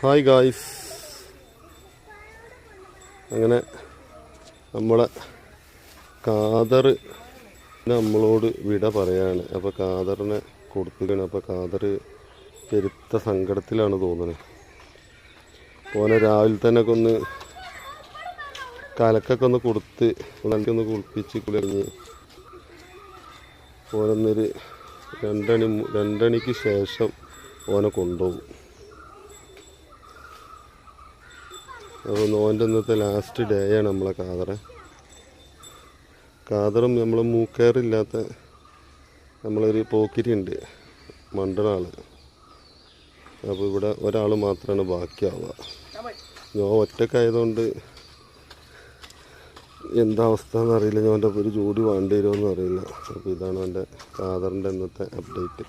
Hi guys അങ്ങനെ നമ്മളെ കാതർ നമ്മളോട് വിട പറയാണ്. അപ്പോൾ കാതറിനെ കൊടുത്തിരിക്കണം അപ്പോൾ കാതർ പെരുത്ത സങ്കടത്തിലാണ് തോന്നുന്നത് ഓനെ രാവിലെ തന്നെ ഒന്ന് കലക്കൊക്കെ ഒന്ന് കൊടുത്ത് ഒന്ന് കുളിപ്പിച്ച് കുളിഞ്ഞ് ഓനൊന്നൊരു രണ്ടണി രണ്ടണിക്ക് ശേഷം ഓനെ കൊണ്ടുപോകും. അപ്പോൾ നോന്റെ ഇന്നത്തെ ലാസ്റ്റ് ഡേ ആണ് നമ്മളെ കാതറ കാതറും നമ്മൾ മൂക്കേറില്ലാത്ത നമ്മളൊരു പോക്കിരി ഉണ്ട് മണ്ടനാൾ. അപ്പോൾ ഇവിടെ ഒരാൾ മാത്രമാണ് ബാക്കിയാവുക. ഞാൻ ഒറ്റക്കായതുകൊണ്ട് എന്താ അവസ്ഥ എന്നറിയില്ല ഞാൻ എന്റെ ഒരു ജോഡി വേണ്ടി വരുമോ എന്നറിയില്ല അപ്പോൾ ഇതാണ് എന്റെ കാതറിന്റെ ഇന്നത്തെ അപ്ഡേറ്റ്